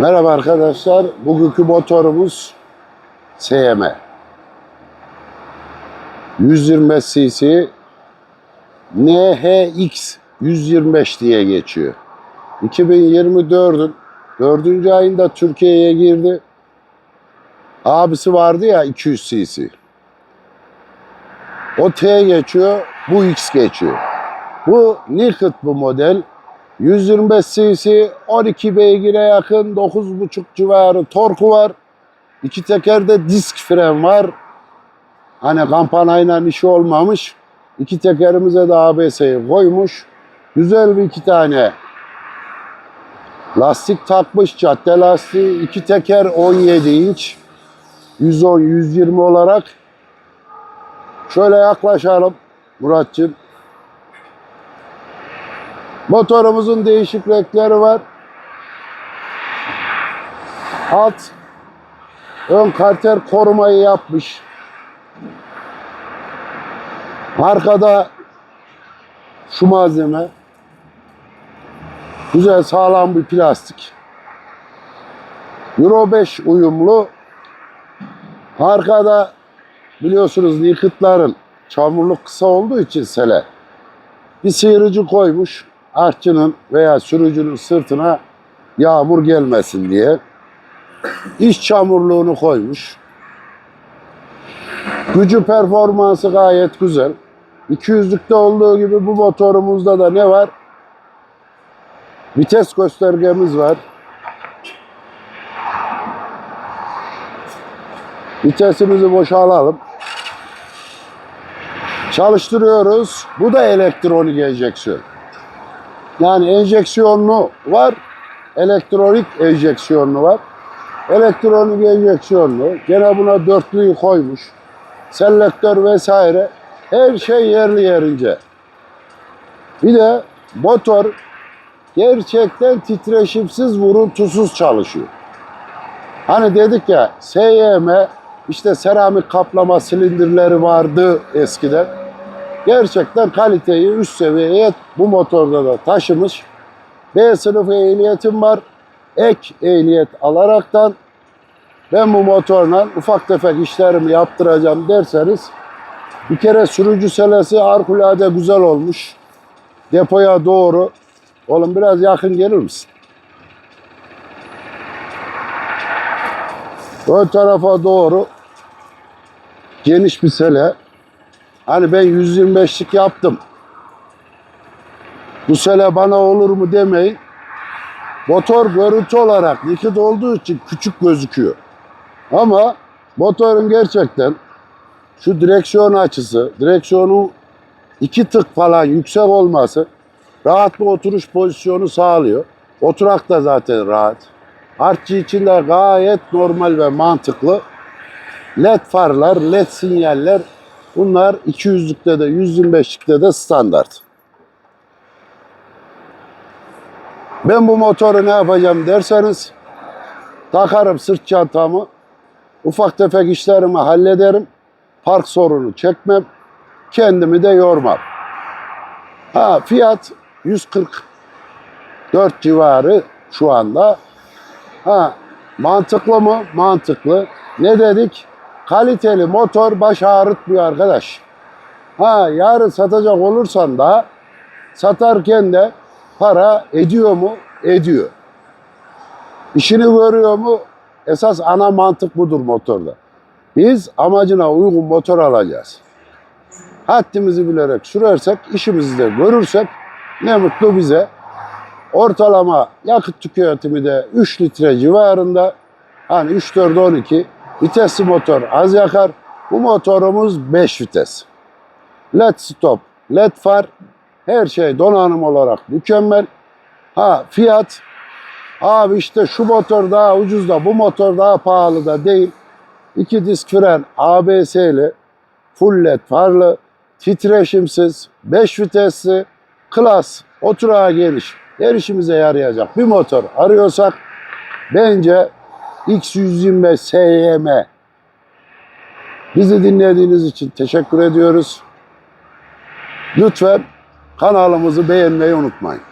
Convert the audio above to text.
Merhaba arkadaşlar. Bugünkü motorumuz SYM. 125 cc NHX 125 diye geçiyor. 2024'ün 4. ayında Türkiye'ye girdi. Abisi vardı ya 200 cc. O T geçiyor, bu X geçiyor. Bu Naked bu model. 125 cc, 12 beygire yakın, 9,5 civarı torku var. İki tekerde disk fren var. Hani kampanayla işi olmamış. İki tekerimize de ABS'yi koymuş. Güzel bir iki tane lastik takmış. Cadde lastiği. iki teker 17 inç. 110-120 olarak. Şöyle yaklaşalım Muratçım. Motorumuzun değişik renkleri var. Alt ön karter korumayı yapmış. Arkada şu malzeme güzel sağlam bir plastik. Euro 5 uyumlu. Arkada biliyorsunuz Naked'ların çamurluk kısa olduğu için sele bir sıyırıcı koymuş artçının veya sürücünün sırtına yağmur gelmesin diye. İç çamurluğunu koymuş. Gücü performansı gayet güzel. 200'lükte olduğu gibi bu motorumuzda da ne var? Vites göstergemiz var. Vitesimizi boşa alalım. Çalıştırıyoruz. Bu da elektronik enjeksiyon. Yani enjeksiyonlu var, elektronik enjeksiyonlu var. Elektronik enjeksiyonlu. Gene buna dörtlüyü koymuş. Selektör vesaire. Her şey yerli yerince. Bir de motor gerçekten titreşimsiz, vuruntusuz çalışıyor. Hani dedik ya SYM işte seramik kaplama silindirleri vardı eskiden. Gerçekten kaliteyi üst seviyeye bu motorda da taşımış. B sınıfı ehliyetim var. Ek ehliyet alaraktan ben bu motorla ufak tefek işlerimi yaptıracağım derseniz bir kere sürücü selesi harikulade güzel olmuş. Depoya doğru. Oğlum biraz yakın gelir misin? Ön tarafa doğru geniş bir sele. Hani ben 125'lik yaptım. Bu sele bana olur mu demeyin. Motor görüntü olarak naked olduğu için küçük gözüküyor. Ama motorun gerçekten şu direksiyon açısı, direksiyonu iki tık falan yüksek olması rahat bir oturuş pozisyonu sağlıyor. Oturak da zaten rahat. Artçı için de gayet normal ve mantıklı. LED farlar, LED sinyaller bunlar 200'lükte de 125'likte de standart. Ben bu motoru ne yapacağım derseniz takarım sırt çantamı ufak tefek işlerimi hallederim. Park sorunu çekmem. Kendimi de yormam. Ha fiyat 144 civarı şu anda. Ha mantıklı mı? Mantıklı. Ne dedik? Kaliteli motor baş ağrıtmıyor arkadaş. Ha yarın satacak olursan da satarken de para ediyor mu? Ediyor. İşini görüyor mu? Esas ana mantık budur motorda. Biz amacına uygun motor alacağız. Haddimizi bilerek sürersek, işimizi de görürsek ne mutlu bize. Ortalama yakıt tüketimi de 3 litre civarında. Hani 3 4 12 vitesli motor az yakar. Bu motorumuz 5 vites. LED stop, LED far her şey donanım olarak mükemmel. Ha fiyat abi işte şu motor daha ucuz da bu motor daha pahalı da değil. İki disk fren ABS'li, full led farlı, titreşimsiz, 5 vitesli, klas, oturağa geniş, her işimize yarayacak bir motor arıyorsak bence X125 SYM. Bizi dinlediğiniz için teşekkür ediyoruz. Lütfen kanalımızı beğenmeyi unutmayın.